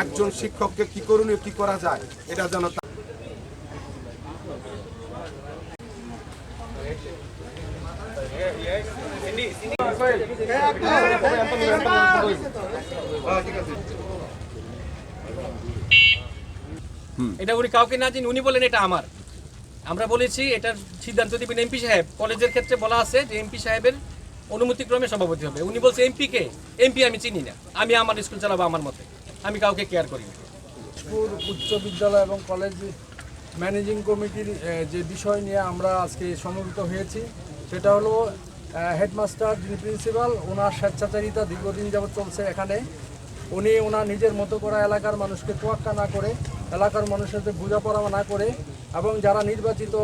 একজন শিক্ষককে কি করণীয়, কি করা যায়? এটা যেন এটা উনি কাউকে না জানি উনি বলেন এটা আমার। আমরা বলেছি, এটার সিদ্ধান্ত দিবেন এমপি সাহেব। কলেজের ক্ষেত্রে বলা আছে যে এমপি সাহেবের অনুমতিক্রমে সভাপতি হবে। উনি বলছে এমপি কে এমপি আমি চিনি না। আমি আমার স্কুল চালাবো আমার মতে। আমি কাউকে কেয়ার করি দিনাজপুর উচ্চ বিদ্যালয় এবং কলেজ ম্যানেজিং কমিটির যে বিষয় নিয়ে আমরা আজকে সমবেত হয়েছি, সেটা হলো হেডমাস্টার যিনি প্রিন্সিপাল, ওনার স্বেচ্ছাচারিতা দীর্ঘদিন যাবৎ চলছে এখানে। উনি ওনার নিজের মতো করা এলাকার মানুষকে তোয়াক্কা না করে, এলাকার মানুষের সাথে বোঝাপড়া না করে, এবং যারা নির্বাচিত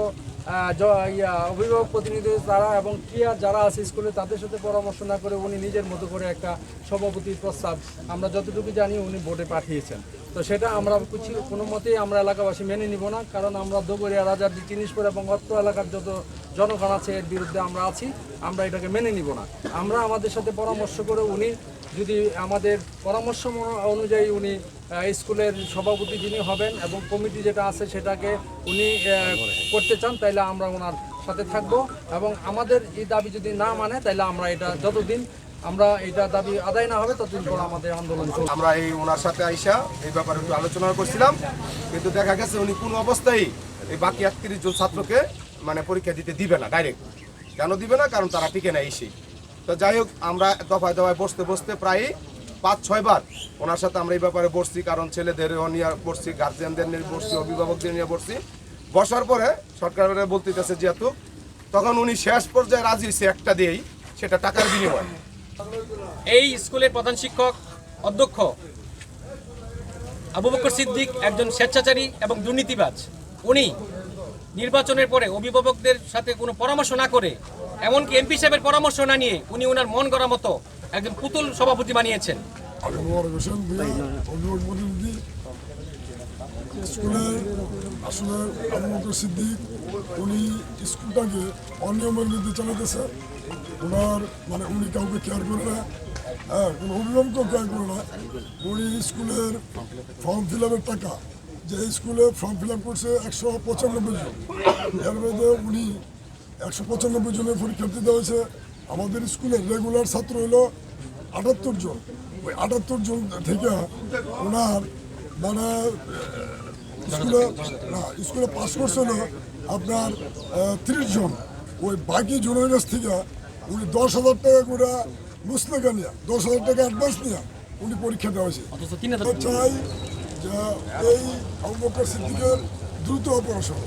অভিভাবক প্রতিনিধি তারা এবং ক্রিয়া যারা আছে স্কুলে, তাদের সাথে পরামর্শ না করে উনি নিজের মতো করে একটা সভাপতির প্রস্তাব আমরা যতটুকু জানি উনি ভোটে পাঠিয়েছেন। তো সেটা আমরা কিছু, কোনো মতেই আমরা এলাকাবাসী মেনে নিব না, কারণ আমরা দোগরিয়া রাজার জিনিসপুর এবং অত্র এলাকার যত জনগণ আছে এর বিরুদ্ধে আমরা আছি, আমরা এটাকে মেনে নিব না। আমরা আমাদের সাথে পরামর্শ করে উনি যদি আমাদের পরামর্শ অনুযায়ী উনি স্কুলের সভাপতি যিনি হবেন এবং কমিটি যেটা আছে সেটাকে উনি করতে চান, তাইলে আমরা ওনার সাথে থাকব এবং আমাদের এই দাবি যদি না মানে তাইলে আমরা এটা যতদিন আমরা এটা দাবি আদায় না হবে, ততদিন পর আমাদের আন্দোলন চলবে। আমরা এই ওনার সাথে আইসা এই ব্যাপারে একটু আলোচনা করছিলাম, কিন্তু দেখা গেছে উনি কোনো অবস্থায় এই বাকি একত্রিশ জন ছাত্রকে মানে পরীক্ষা দিতে দিবে না ডাইরেক্ট কেন দিবে না? কারণ তারা টিকে না এসে তো যাই হোক, আমরা দফায় দফায় বসতে বসতে প্রায় পাঁচ ছয়বার ওনার সাথে আমরা এই ব্যাপারে বসছি, কারণ ছেলেদের নিয়ে বসছি গার্জিয়ানদের নিয়ে বসছি, অভিভাবকদের নিয়ে বসছি। বসার পরে সরকার বলতেছে যেহেতু তখন উনি শেষ পর্যায়ে রাজি হয়েছে একটা দিয়েই, সেটা টাকার বিনিময়। এই স্কুলের প্রধান শিক্ষক, অধ্যক্ষ আবু বকর সিদ্দিক একজন স্বেচ্ছাচারী এবং দুর্নীতিবাজ। উনি নির্বাচনের পরে অভিভাবকদের সাথে কোনো পরামর্শ না করে, এমনকি এমপি সাহেবের পরামর্শ না নিয়ে উনি ওনার মন গড়া মতো একজন পুতুল সভাপতি বানিয়েছেন। স্কুলের আসলে আবু বকর সিদ্দিক, উনি স্কুলটাকে অনিয়মের মধ্যে চালাতেছে ওনার মানে উনি কাউকে কেয়ার করে না। হ্যাঁ কোনো অভিভাবকও কেয়ার করে না। উনি স্কুলের ফর্ম ফিল আপের টাকা। যে স্কুলে ফর্ম ফিল আপ করছে একশো পঁচানব্বই জন। এর মধ্যে উনি একশো পঁচানব্বই জনের পরীক্ষার্থী দেওয়া হয়েছে। আমাদের স্কুলের রেগুলার ছাত্র হলো আটাত্তর জন। ওই আটাত্তর জন থেকে ওনার মানে স্কুলে, না, স্কুলে পাস করছে হলো আপনার তিরিশ জন। ওই বাকি জনের কাছ থেকে উনি দশ হাজার টাকা করে মুসলেখা নিয়ে দশ হাজার টাকা অ্যাডভান্স নিয়ে উনি পরীক্ষা দেওয়া হয়েছে। চাই যে এই আবু বকর সিদ্দিকের দ্রুত অপারেশন।